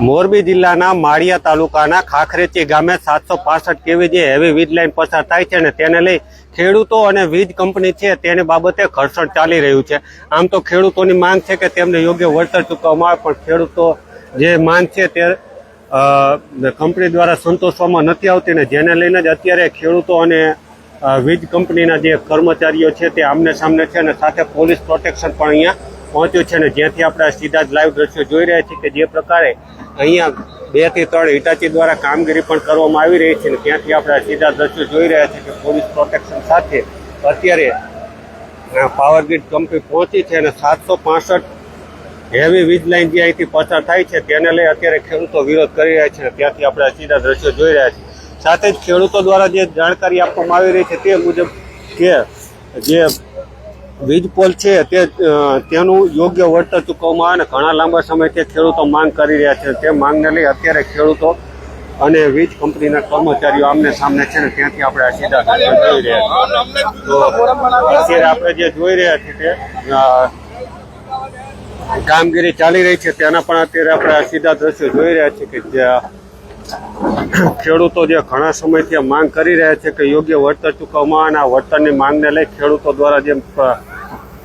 મોરબી જિલ્લાના માળિયા તાલુકાના ખાખરેચી ગામે સાતસો પાસઠ કેવી જે હેવી વીજ લાઈન પસાર થાય છે ને તેને લઈ ખેડૂતો અને વીજ કંપની છે તેની બાબતે ઘર્ષણ ચાલી રહ્યું છે. આમ તો ખેડૂતોની માંગ છે કે તેમને યોગ્ય વળતર ચૂકવવામાં આવે, પણ ખેડૂતો જે માંગ છે તે કંપની દ્વારા સંતોષવામાં નથી આવતી ને જેને લઈને જ અત્યારે ખેડૂતો અને વીજ કંપનીના જે કર્મચારીઓ છે તે આમને સામને છે અને સાથે પોલીસ પ્રોટેક્શન પણ અહીંયા પહોંચ્યું છે ને જ્યાંથી આપણે સીધા જ લાઈવ દ્રશ્યો જોઈ રહ્યા છીએ કે જે પ્રકારે અહીંયા બેથી ત્રણ હિટાચી દ્વારા કામગીરી પણ કરવામાં આવી રહી છે અને ત્યાંથી આપણે સીધા દ્રશ્યો જોઈ રહ્યા છીએ કે પોલીસ પ્રોટેક્શન સાથે અત્યારે પાવર ગ્રીડ કંપની પહોંચી છે અને સાતસો પાસઠ હેવી વીજ લાઈન જે અહીંથી પસાર થાય છે તેને લઈ અત્યારે ખેડૂતો વિરોધ કરી રહ્યા છે અને ત્યાંથી આપણે સીધા દ્રશ્યો જોઈ રહ્યા છીએ. સાથે જ ખેડૂતો દ્વારા જે જાણકારી આપવામાં આવી રહી છે તે મુજબ કે જે વીજ પોલ છે, તે તેનું યોગ્ય વળતર ચૂકવવામાં અને ઘણા લાંબા સમયથી ખેડૂતો માંગ કરી રહ્યા છે. તે માંગને લઈ અત્યારે ખેડૂતો અને વીજ કંપનીના કર્મચારીઓ આમને સામને છે ને ત્યાંથી આપણે આ સીધા જોઈ રહ્યા છીએ. અત્યારે આપણે જે જોઈ રહ્યા છીએ તે કામગીરી ચાલી રહી છે. તેના પણ અત્યારે આપણે આ સીધા દ્રશ્યો જોઈ રહ્યા છીએ કે જ્યાં ખેડૂતો જે ઘણા સમયથી માંગ કરી રહ્યા છે કે યોગ્ય વળતર ચૂકવવામાં અને આ વળતરની માંગને લઈ ખેડૂતો દ્વારા જે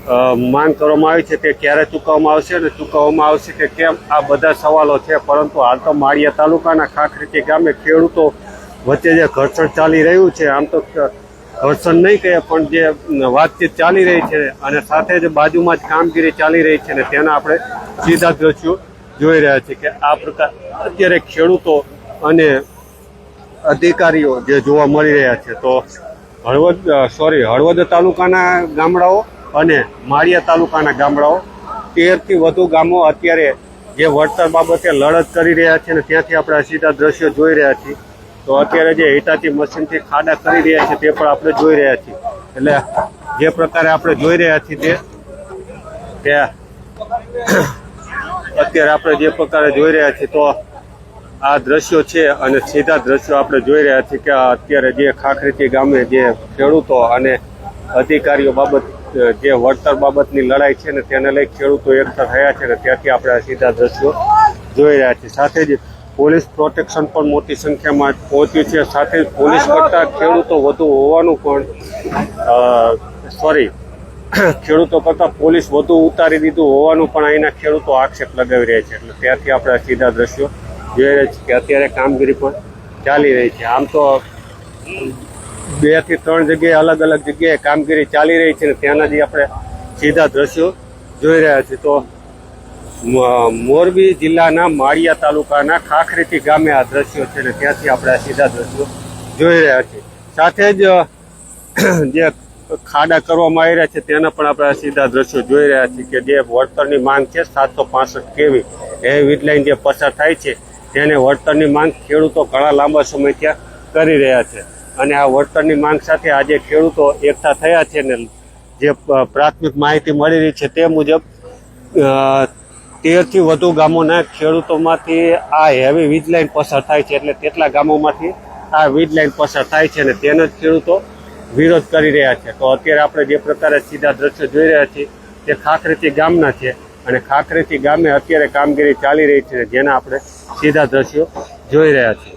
માંગ કરવામાં આવી છે તે ક્યારે ચૂકવવામાં આવશે અને ચૂકવવામાં આવશે કે કેમ? આ બધા સવાલો છે, પરંતુ હાલ તો માળિયા તાલુકાના ખાખરીચી ગામે ખેડૂતો વચ્ચે જે ઘર્ષણ ચાલી રહ્યું છે, આમ તો ઘર્ષણ નહીં કહે, પણ જે વાતચીત ચાલી રહી છે અને સાથે જ બાજુમાં જ કામગીરી ચાલી રહી છે ને તેના આપણે સીધા દ્રશ્યો જોઈ રહ્યા છીએ કે આ પ્રકાર, અત્યારે ખેડૂતો અને અધિકારીઓ જે જોવા મળી રહ્યા છે, તો હળવદ સોરી હળવદ તાલુકાના ગામડાઓ અને માળિયા તાલુકાના ગામડાઓ, તેરથી વધુ ગામો અત્યારે જે વળતર બાબતે લડત કરી રહ્યા છે અને ત્યાંથી આપણે સીધા દ્રશ્યો જોઈ રહ્યા છીએ. તો અત્યારે જે હિટાચી મશીનથી ખાડા કરી રહ્યા છે તે પણ આપણે જોઈ રહ્યા છીએ. એટલે જે પ્રકારે આપણે જોઈ રહ્યા છીએ તે અત્યારે આપણે જે પ્રકારે જોઈ રહ્યા છીએ તો આ દ્રશ્યો છે અને સીધા દ્રશ્યો આપણે જોઈ રહ્યા છીએ કે અત્યારે જે ખાખરીથી ગામે જે ખેડૂતો અને અધિકારીઓ બાબત જે વળતર બાબતની લડાઈ છે ને તેને લઈ ખેડૂતો એકઠા થયા છે ને ત્યાંથી આપણે સીધા દ્રશ્યો જોઈ રહ્યા છીએ. સાથે જ પોલીસ પ્રોટેક્શન પણ મોટી સંખ્યામાં પહોંચ્યું છે. સાથે જ પોલીસ કરતાં ખેડૂતો વધુ હોવાનું પણ સોરી ખેડૂતો કરતાં પોલીસ વધુ ઉતારી દીધું હોવાનું પણ અહીંના ખેડૂતો આક્ષેપ લગાવી રહ્યા છે. એટલે ત્યાંથી આપણે સીધા દ્રશ્યો જોઈ રહ્યા છીએ કે અત્યારે કામગીરી પણ ચાલી રહી છે. આમ તો બેથી ત્રણ જગ્યાએ અલગ અલગ જગ્યાએ કામગીરી ચાલી રહી છે અને ત્યાંના જે આપણે સીધા દ્રશ્યો જોઈ રહ્યા છીએ. તો મોરબી જિલ્લાના માળિયા તાલુકાના ખાખરીથી ગામે આ દ્રશ્યો છે ને ત્યાંથી આપણે આ સીધા દ્રશ્યો જોઈ રહ્યા છીએ. સાથે જ, જે ખાડા કરવામાં આવી રહ્યા છે તેના પણ આપણે સીધા દ્રશ્યો જોઈ રહ્યા છીએ કે જે વળતરની માંગ છે સાતસો પાસઠ કેવી એ વીજલાઈન જે પસાર થાય છે તેને વળતરની માંગ ખેડૂતો ઘણા લાંબા સમયથી કરી રહ્યા છે. અને આ વળતરની માંગ સાથે આજે ખેડૂતો એકઠા થયા છે ને જે પ્રાથમિક માહિતી મળી રહી છે તે મુજબ તેરથી વધુ ગામોના ખેડૂતોમાંથી આ હેવી વીજ લાઇન પસાર થાય છે એટલે તેટલા ગામોમાંથી આ વીજ લાઇન પસાર થાય છે અને તેનો જ ખેડૂતો વિરોધ કરી રહ્યા છે. તો અત્યારે આપણે જે પ્રકારે સીધા દ્રશ્યો જોઈ રહ્યા છીએ, તે ખાખરેતી ગામના છે અને ખાખરેતી ગામે અત્યારે કામગીરી ચાલી રહી છે જેના આપણે સીધા દ્રશ્યો જોઈ રહ્યા છીએ.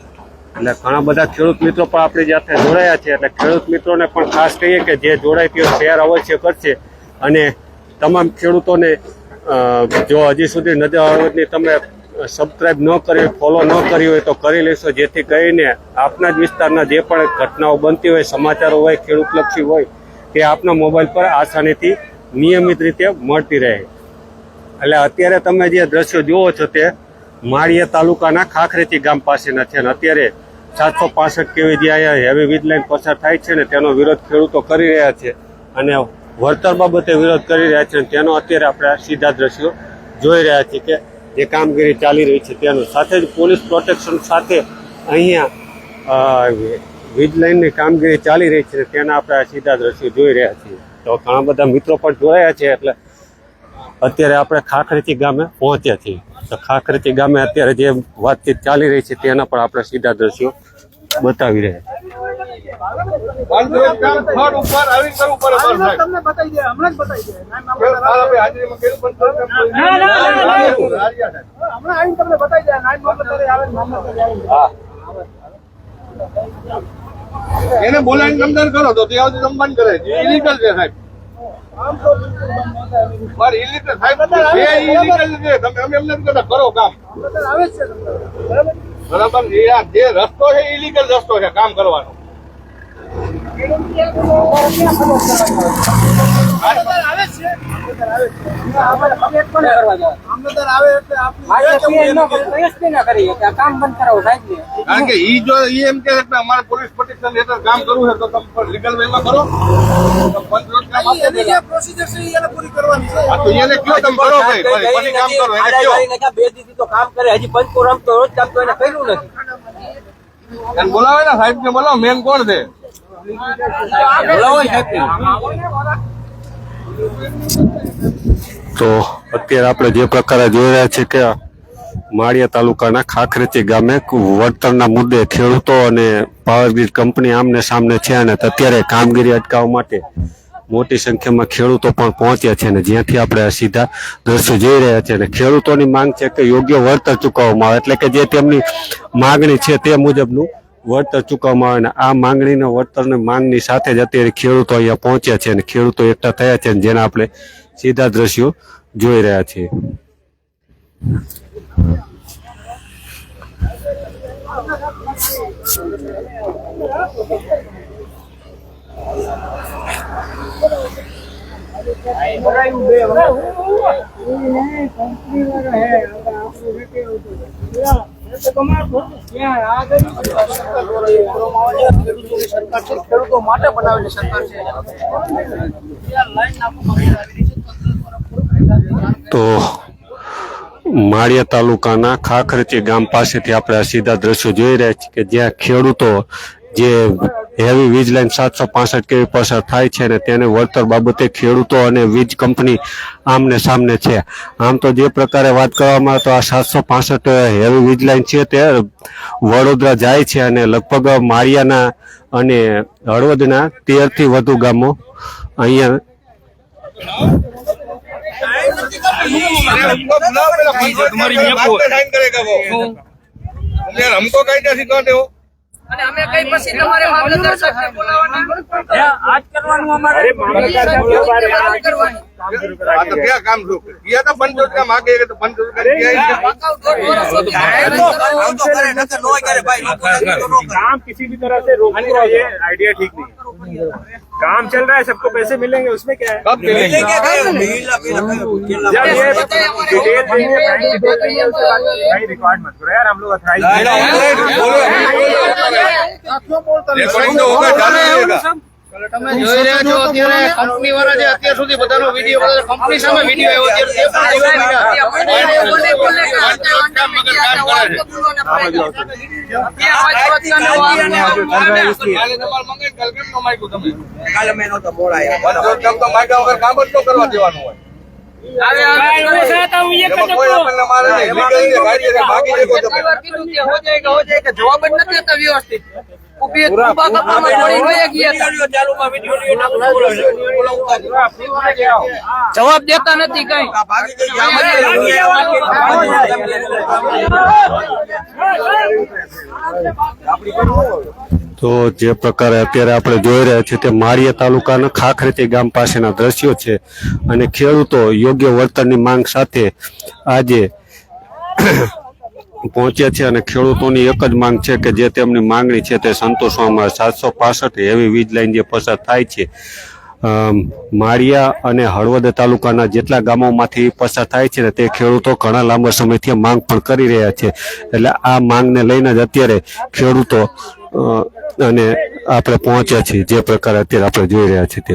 એટલે ઘણા બધા ખેડૂત મિત્રો પણ આપણી જાતે જોડાયા છે એટલે ખેડૂત મિત્રોને પણ ખાસ કહીએ કે જે જોડાય તેઓ શેર અવશ્ય કરશે. અને તમામ ખેડૂતોને જો હજી સુધી નજર હળવદની તમે સબસ્ક્રાઈબ ન કરી ફોલો ન કરી હોય તો કરી લેશો, જેથી કરીને આપના જ વિસ્તારના જે પણ ઘટનાઓ બનતી હોય, સમાચારો હોય, ખેડૂતલક્ષી હોય, તે આપના મોબાઈલ પર આસાનીથી નિયમિત રીતે મળતી રહે. એટલે અત્યારે તમે જે દ્રશ્યો જુઓ છો તે, માળીયા તાલુકાના ખાખરેતી ગામ પાસેના છે અને અત્યારે સાતસો પાસઠ કેવી જે અહીંયા હેવી વીજ લાઇન પસાર થાય છે ને, તેનો વિરોધ ખેડૂતો કરી રહ્યા છે. અને વળતર બાબતે વિરોધ કરી રહ્યા છે તેનો અત્યારે આપણે સીધા દ્રશ્યો જોઈ રહ્યા છીએ કે જે કામગીરી ચાલી રહી છે તેનું. સાથે જ પોલીસ પ્રોટેક્શન સાથે અહીંયા વીજ લાઈનની કામગીરી ચાલી રહી છે તેના આપણે સીધા દ્રશ્યો જોઈ રહ્યા છીએ. તો ઘણા બધા મિત્રો પણ જોડાયા છે એટલે અત્યારે આપણે ખાખરીથી ગામે પહોંચ્યા છીએ. તો ખાખરીથી ગામે અત્યારે જે વાતચીત ચાલી રહી છે તેના પણ આપણે સીધા દ્રશ્યો બતાવી રહ્યા એને બોલાવીને સમજણ કરો તો ત્યાં સુધી સંબંધ કરે. ઇલીગલ છે સાહેબ. મારે ઇલીગલ સાહેબ બે ઇલીગલ છે તમે અમે એમને કહેતા કરો કામ. આવે છે બરાબર. જે રસ્તો છે ઇલીગલ રસ્તો છે કામ કરવાનો. કારણ કે ઈ જો ઈ એમ કે અમારે પોલીસ પ્રોટેક્શન હેઠળ કામ કરવું છે તો તમે લીગલ વેમાં કરો. રોજ કામ આપો એની જે પ્રોસિજર છે એને પૂરી કરવાની છે. એને કયો તમે કરો ભાઈ? પછી પછી કામ કરો એને કયો? બે દીધી તો કામ કરે હજી પંચકો રમતો રોજ કામ તો એને કર્યું નથી. બોલાવે ને સાહેબ ને બોલાવો મેન કોણ છે. તો અત્યારે આપણે જે પ્રકારે જોઈ રહ્યા છીએ કે માળિયા તાલુકાના ખાખરેતી ગામે વળતરના મુદ્દે ખેડૂતો અને પાવરગ્રીડ કંપની આમને સામને છે અને અત્યારે કામગીરી અટકાવવા માટે મોટી સંખ્યામાં ખેડૂતો પણ પહોંચ્યા છે અને જ્યાંથી આપણે સીધા દ્રશ્યો જોઈ રહ્યા છીએ અને ખેડૂતોની માંગ છે કે યોગ્ય વળતર ચૂકવવામાં આવે. એટલે કે જે તેમની માગણી છે તે મુજબનું વળતર ચૂકવવામાં આવે અને આ માંગણીના વળતરની માંગની સાથે જ અત્યારે ખેડૂતો અહીંયા પહોંચ્યા છે અને ખેડૂતો એકઠા થયા છે જેના આપણે સીધા દ્રશ્યો જોઈ રહ્યા છીએ. તો માળિયા તાલુકાના ખાખરચી ગામ પાસેથી આપણે સીધા દ્રશ્યો જોઈ રહ્યા છીએ કે જ્યાં ખેડૂતો જે હેવી વીજ લાઈન સાતસો પાસઠ કેવી પસાર થાય છે ને તેને વળતર બાબતે ખેડૂતો અને વીજ કંપની આમને સામને છે આમ તો જે પ્રકારે વાત કરવામાં આવે તો આ સાતસો પાસઠ હેવી વીજ લાઈન છે તે વડોદરા જાય છે અને લગભગ માળિયાના અને હળવદના તેરથી વધુ ગામો અહીંયા तुम्हारी साइन करेगा वो यार हमको कहीं नहीं सिखाते हो અને અમે કઈ પછી તમારે મામલતદાર સાહેબને બોલાવવાના આજ કરવાનું અમારે વાત કરવાની हाँ तो क्या काम शुरू किया था पंच का मांगे तो पंच का किया ही नहीं। અગાઉ દોઢ વર્ષ સુધી કામ તો કરે નકર નો કરે ભાઈ લોકો નથી તો નો કરે. काम किसी भी तरह से रोकने का ये आइडिया ठीक नहीं है काम चल रहा है सबको पैसे मिलेंगे उसमें क्या है कब मिलेंगे जब ये डिटेल है बैंक डिटेल देंगे उसके बाद भाई रिकॉर्ड मत करो यार हम लोग अथराइज તમે જોઈ રહ્યા છો અત્યારે કંપની વાળા જે અત્યાર સુધી બધાનો વીડિયો કંપની સામે વીડિયો જવાબ જ નથી વ્યવસ્થિત ઊભી ઊભા કપડામાં ગયા હતા. જવાબ દેતા નથી કઈ. તો જે પ્રકારે અત્યારે આપણે જોઈ રહ્યા છીએ તે માળિયા તાલુકાના ખાખરેતી ગામ પાસેના દ્રશ્યો છે અને ખેડૂતો યોગ્ય વળતરની માંગ સાથે આજે પહોંચ્યા છે અને ખેડૂતોની એક જ માંગ છે કે જે તેમની માંગણી છે તે સંતોષવામાં સાતસો પાસઠ એવી વીજ લાઈન જે પસાર થાય છે માળિયા અને હળવદ તાલુકાના જેટલા ગામોમાંથી પસાર થાય છે ને તે ખેડૂતો ઘણા લાંબા સમયથી માંગ પણ કરી રહ્યા છે. એટલે આ માંગને લઈને જ અત્યારે ખેડૂતો અને આપણે પહોંચ્યા છીએ. જે પ્રકારે અત્યારે આપણે જોઈ રહ્યા છીએ તે.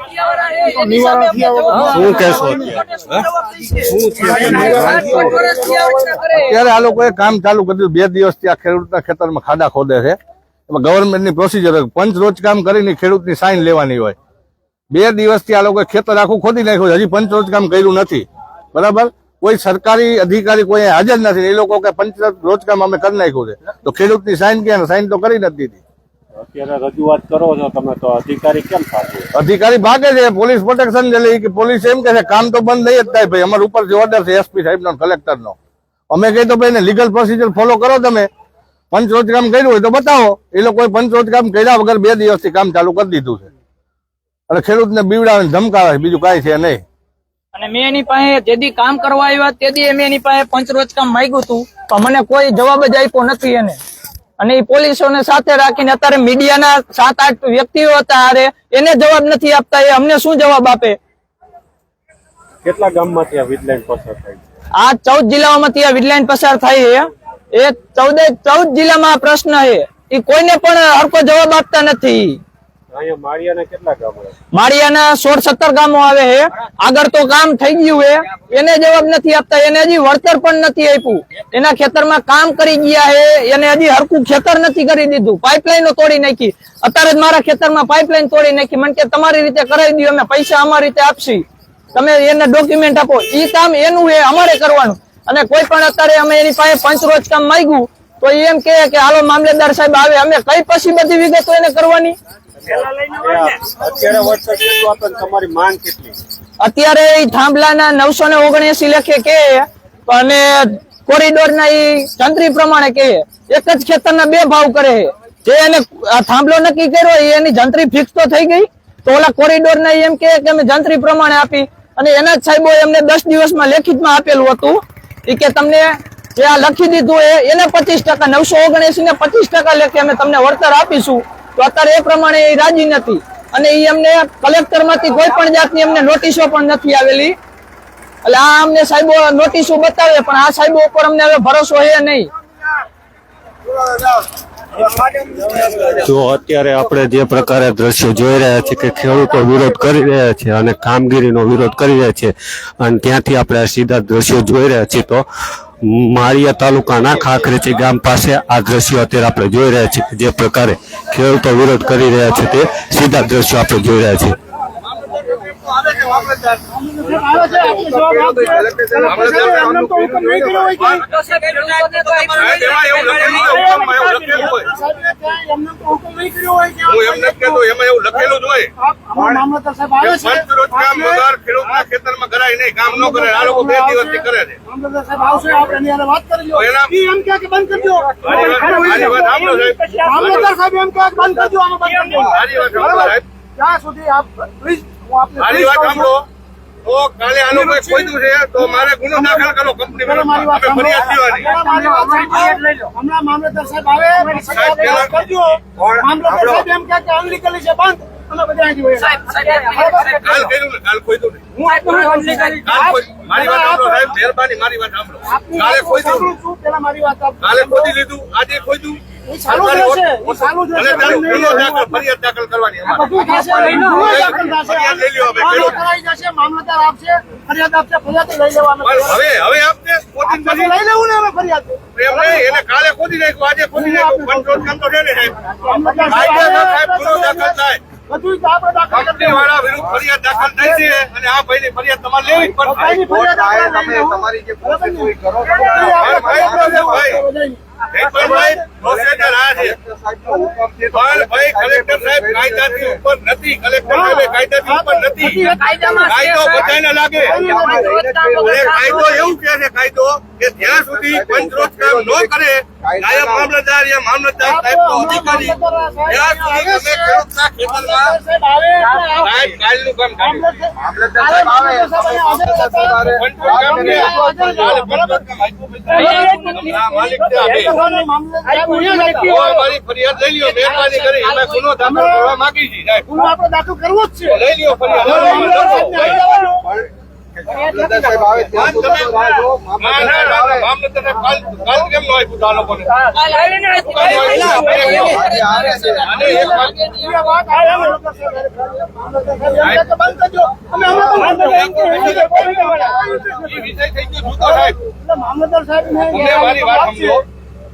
શું કહેશો? અત્યારે આ લોકોએ કામ ચાલુ કર્યું બે બે દિવસથી આ ખેડૂતના ખેતરમાં ખાડા ખોદે છે. એમાં ગવર્મેન્ટની પ્રોસિજર પંચ રોજ કામ કરીને ખેડૂતની સાઈન લેવાની હોય. બે દિવસથી આ લોકોએ ખેતર આખું ખોદી નાખ્યું છે. હજી પંચ રોજ કામ કર્યું નથી. બરાબર? કોઈ સરકારી અધિકારી કોઈ હાજર નથી. એ લોકો કે પંચ રોજ કામ અમે કરી નાખ્યું છે. તો ખેડૂતની સાઈન ક્યાં? સાઈન તો કરી નથી દીધી. અત્યારે રજૂઆત કરો છો તમે તો અધિકારી કેમ થાય અધિકારી ભાગે છે પોલીસ પ્રોટેક્શન લે કે પોલીસ એમ કે છે કામ તો બંધ નહીં જ થાય ભાઈ. અમારા ઉપરથી ઓર્ડર છે એસપી સાહેબ નો કલેક્ટર નો. અમે કહી તો ભાઈ લીગલ પ્રોસિજર ફોલો કરો તમે. પંચરોજ કામ કર્યું હોય તો બતાવો. એ લોકોએ પંચરોજ કામ કર્યા વગર બે દિવસથી કામ ચાલુ કરી દીધું છે. અને ખેડૂતને બીવડાવે ને ધમકાવે બીજું કાંઈ છે નહીં. અને મેં એની પાસે જે દી કામ કરવા આવ્યા તે દી મેં એની પાસે પંચરોજ કામ માંગ્યું હતું. પણ મને કોઈ જવાબ જ આપ્યો નથી એને. અને એ પોલીસોને સાથે રાખીને અત્યારે મીડિયાના સાત આઠ વ્યક્તિઓ હતા અરે એને જવાબ નથી આપતા એ અમને શું જવાબ આપે? કેટલા ગામમાંથી આ વીજ લાઈન પસાર થાય છે? આ ચૌદ જિલ્લાઓમાંથી આ વિડલાઇન પસાર થાય છે. એ ચૌદે ચૌદ જિલ્લામાં આ પ્રશ્ન છે. એ કોઈને પણ હરકો જવાબ આપતા નથી. માળિયાના સોળ સત્તર ગામો આવે છે. આગળ તો કામ થઈ ગયું એને જવાબ નથી આપતા. એને હજી વળતર પણ નથી આપ્યું. એના ખેતરમાં કામ કરી ગયા છે. એને હજી હરકું ખેતર નથી કરી દીધું. પાઇપલાઈનો તોડી નાખી. અત્યારે જ મારા ખેતરમાં પાઇપલાઈન તોડી નાખી. મને કે તમારી રીતે કરાવી દો. અમે પૈસા અમારી રીતે આપશી. તમે એને ડોક્યુમેન્ટ આપો. ઈ કામ એનું એ અમારે કરવાનું. અને કોઈ પણ અત્યારે અમે એની પાસે પંચરોજ કામ માંગ્યું તો એમ કે હાલો મામલેદાર સાહેબ આવે અમે કઈ પછી બધી વિગતો એને કરવાની? અત્યારે થાંભલાના નવસો ને ઓગણએસી લેખે કે અને કોરિડોરના ઈ તંત્રી પ્રમાણે કે એક જ ખેતરના બે ભાવ કરે જે એને આ થાંભલો નક્કી કર્યો એની જંત્રી ફિક્સ તો થઈ ગઈ. તો ઓલા કોરિડોરના ઈ એમ કે કે અમે જંત્રી પ્રમાણે આપી. અને એના જ સાહેબો એમને દસ દિવસમાં લેખિતમાં આપેલું હતું. એ કે તમને જે આ લખી દીધું એ, એને પચીસ ટકા, નવસો ઓગણએસી ને પચીસ ટકા લેખે અમે તમને વળતર આપીશું. તો અત્યારે એ પ્રમાણે એ રાજી નથી. અને એ અમને કલેક્ટરમાંથી કોઈ પણ જાતની અમને નોટિસો પણ નથી આવેલી. એટલે આ અમને સાહેબો નોટિસો બતાવે, પણ આ સાહેબો ઉપર અમને હવે ભરોસો છે નહીં. જો અત્યારે આપણે જે પ્રકારે દ્રશ્યો જોઈ રહ્યા છીએ કે ખેડૂતો વિરોધ કરી રહ્યા છે અને કામગીરીનો વિરોધ કરી રહ્યા છે, અને ત્યાંથી આપણે સીધા દ્રશ્યો જોઈ રહ્યા છીએ તો માળિયા તાલુકાના ખાખરેચી ગામ પાસે આ દ્રશ્યો અત્યારે આપણે જોઈ રહ્યા છીએ જે પ્રકારે ખેડૂતો વિરોધ કરી રહ્યા છે તે સીધા દ્રશ્યો આપણે જોઈ રહ્યા છીએ. હું એમ નથી કહેતો, એમાં એવું લખેલું જ હોય. કે પંચરોજ કામ વગર ખેડૂતના ખેતરમાં કરાય નહીં કામ ન કરે આ લોકો બે દિવસથી કરે છે. તો એના મારી વાત- મારી વાત સાંભળો સાહેબ. મારી વાત સાંભળો સાહેબ. મારી વાત સાંભળો તો કાલે આનું કોઈ ખોદ્યું છે તો મારે ગુનો દાખલ કરો કંપની વિરુદ્ધમાં. ફરિયાદ દેવાની હમણાં મામલતદાર સાહેબ આવે કરજો. મામલતદાર સાહેબ એમ કે આંગળી કરી છે. બધું. મામલતદાર આપશે, ફરિયાદ આપશે, ફરિયાદ લઈ લેવાનું. હવે હવે આપને ખોદી આ બધું લઈ લેવું ને હવે ફરિયાદ. એને કાલે ખોદી નાખ્યું આજે ખોદી નાખ્યું. કંટ્રોલ કામ છે ને સાહેબ? મામલતદાર સાહેબ સાહેબ ગુનો દાખલ થાય. બધું આપણે દાખલ કરી વાળા વિરુદ્ધ ફરિયાદ દાખલ થઈ છે અને આ ભાઈની ફરિયાદ તમારે લેવી જ પડશે ફરિયાદ આપણે લઈ લેવું. બરાબર ભાઈ. જયપાલભાઈ, પ્રોસેસર આ છે. પણ ભાઈ કલેક્ટર સાહેબ કાયદાથી ઉપર નથી કલેક્ટર સાહેબ કાયદાથી ઉપર નથી. કાયદો બધાને લાગે. કાયદો એવું કે છે કાયદો કે જ્યાં સુધી પંચરોજ કામ ન કરે નાયબ મામલતદાર યા મામલતદાર સાહેબ નો અધિકારી ત્યાં સુધી તમે ખેડૂતના ખેતરમાં સાહેબ આવે એટલે આવો. સાહેબ કાલનું કામ. મામલતદાર સાહેબ આવે. પંચરોજ કામ કે માલિક છે આ બે. તો અમારી ફરિયાદ લઈ લ્યો મહેરબાની કરી અમે ગુનો દાખલ ગુનો આપણે દાખલ કરવો જ છે. લઈ લ્યો ફરિયાદ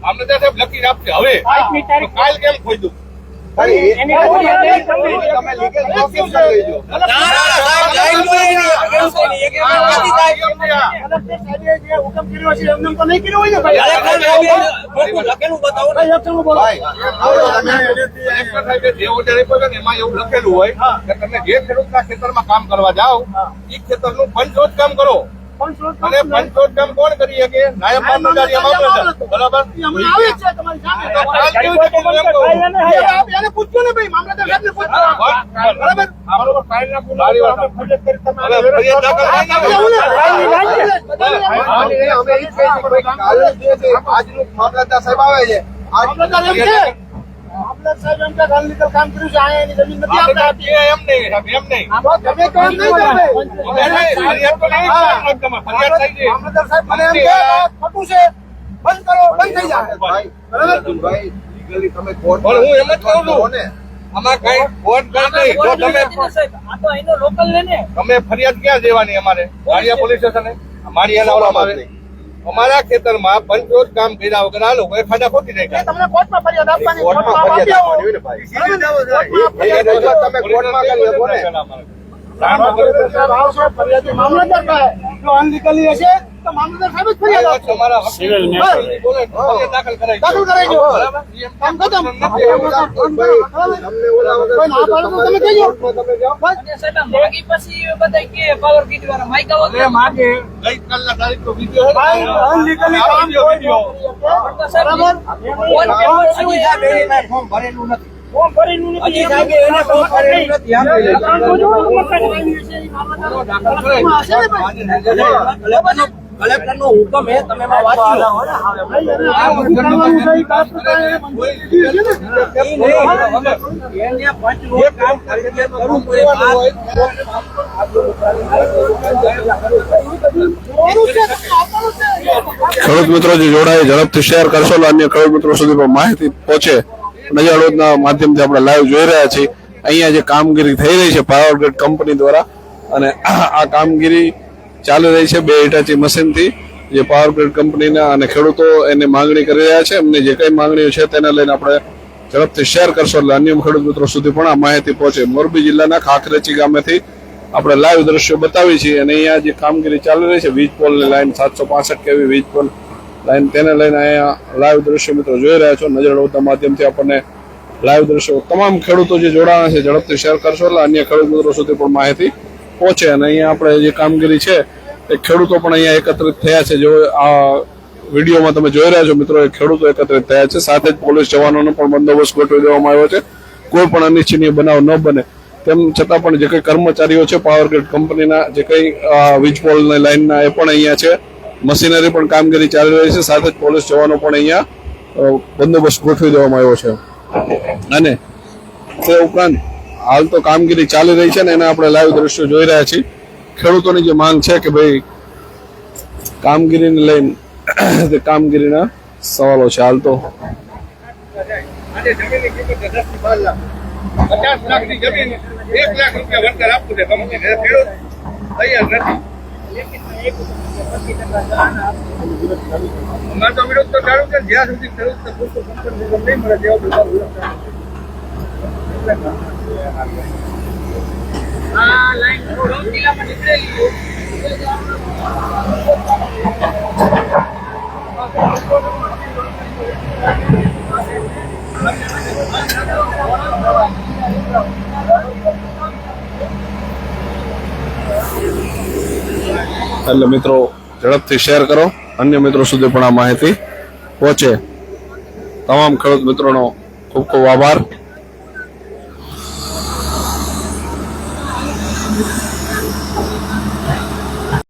મામલતદાર સાહેબ લખી આપશે હવે કાલ કેમ ખોઈ એ- તમે જે ખેડૂત ના ખેતરમાં એમાં એવું લખેલું હોય કે તમે જે ખેડૂતના ખેતરમાં કામ કરવા જાઓ એ ખેતરનું બંધ કામ કરો અને પંચોત કોણ કરી શકે? નાયબ મામલતદાર યા મામલતદાર બરાબર? તો કાલ કેવી રીતે કર્યું એમ કહું. બરાબર? બરાબર. ફાઇલ નાખું મારી વાત ફરિયાદ કરી તમે ફરિયાદ થઈ જાય. અમે અમે ઈ જ કહીએ છીએ કે ભાઈ, કાલે જે છે, સાહેબ આવે છે આજ મામલતદાર કે એમ નહીં સાહેબ, એમ નહીં ફરિયાદ તો નહીં કરવાની ફરિયાદ થઈ ગઈ. ભાઈ ભાઈ legally તમે court પણ હું એમ જ કહું છું ને. કઈ કોર્ટ કઈ નહીં. જો તમે તમે ફરિયાદ ક્યાં દેવાની અમારે? માળિયા પોલીસ સ્ટેશને? માળિયાના ઓલામાં આવે. અમારા ખેતરમાં પંચોત કામ કર્યા વગર આ લોકોએ ખાડા ખોટી નાખ્યા. કોર્ટમાં ફરિયાદ આપવાની તમે કોર્ટમાં કરી શકો ને. તમારા વકીલ બોલે તો ફરિયાદ દાખલ કરાઈ દાખલ કરાઈ દો. બરાબર? એવું લાગતું હોય, ભાઈ, તમને ઓલા વગર તમે તમે જાઓ અરે માગે ગઈ કાલના તારીખનો વીડિયો છે ને? આ વીડિયો, વીડિયો. કલેક્ટર નો હુકમ હે તમે એમાં વાંચી લો એને પંચનું નો હુકમ કરવું તમે ખેડૂત મિત્રો જે જોડાય ઝડપથી શેર કરશો અન્ય ખેડૂત મિત્રો સુધી પણ માહિતી પહોંચે. નજરડોદના માધ્યમથી આપણે લાઈવ જોઈ રહ્યા છીએ. અહીંયા જે કામગીરી થઈ રહી છે પાવર ગ્રીડ કંપની દ્વારા. અને આ કામગીરી ચાલી રહી છે બે હિટાચી મશીનથી, જે પાવર ગ્રીડ કંપનીના અને ખેડૂતો એની માંગણી કરી રહ્યા છે. એમની જે કઈ માંગણીઓ છે તેને લઈને આપણે ઝડપથી શેર કરશો. એટલે અન્ય ખેડૂત મિત્રો સુધી પણ આ માહિતી પહોંચે. મોરબી જિલ્લાના ખાખરેચી ગામેથી આપણે લાઈવ દ્રશ્યો બતાવી છીએ. અને અહીંયા જે કામગીરી ચાલી રહી છે, વીજ પોલની લાઈન સાતસો પાસઠ કેવી વીજ પોલ લાઈન તેને લઈને અહીંયા લાઈવ દ્રશ્યો મિત્રો જોઈ રહ્યા છો. નજર ઉડતા માધ્યમથી આપણને લાઈવ દ્રશ્યો તમામ ખેડૂતો જે જોડાણા છે, ઝડપથી શેર કરશો. એટલે અન્ય ખેડૂત મિત્રો સુધી પણ માહિતી પહોંચે. અને અહીંયા આપણે જે કામગીરી છે ખેડૂતો પણ અહીંયા એકત્રિત થયા છે. જો આ વિડીયોમાં તમે જોઈ રહ્યા છો મિત્રો ખેડૂતો એકત્રિત થયા છે. સાથે જ પોલીસ જવાનોનો પણ બંદોબસ્ત ગોઠવી દેવામાં આવ્યો છે. કોઈ પણ અનિચ્છનીય બનાવ ન બને. તેમ છતાં પણ જે કંઈ કર્મચારીઓ છે પાવર ગ્રીડ કંપનીના જે કંઈ વીજ પોલની લાઈનના એ પણ અહીંયા છે. મશીનરી પણ કામગીરી ચાલી રહી છે. સાથે જ પોલીસ જવાનો પણ અહીંયા બંદોબસ્ત ગોઠવી દેવામાં આવ્યો છે. અને તે ઉપરાંત હાલ તો કામગીરી ચાલી રહી છે ને એના આપણે લાઈવ દ્રશ્યો જોઈ રહ્યા છીએ. ખેડૂતોની જે માંગ છે કે ભાઈ કામગીરીને લઈને કામગીરીના સવાલો છે. હાલ તો જ્યાં સુધી એટલે મિત્રો, ઝડપથી શેર કરો. અન્ય મિત્રો સુધી પણ આ માહિતી પહોંચે. તમામ ખેડૂત મિત્રોનો ખૂબ ખૂબ આભાર.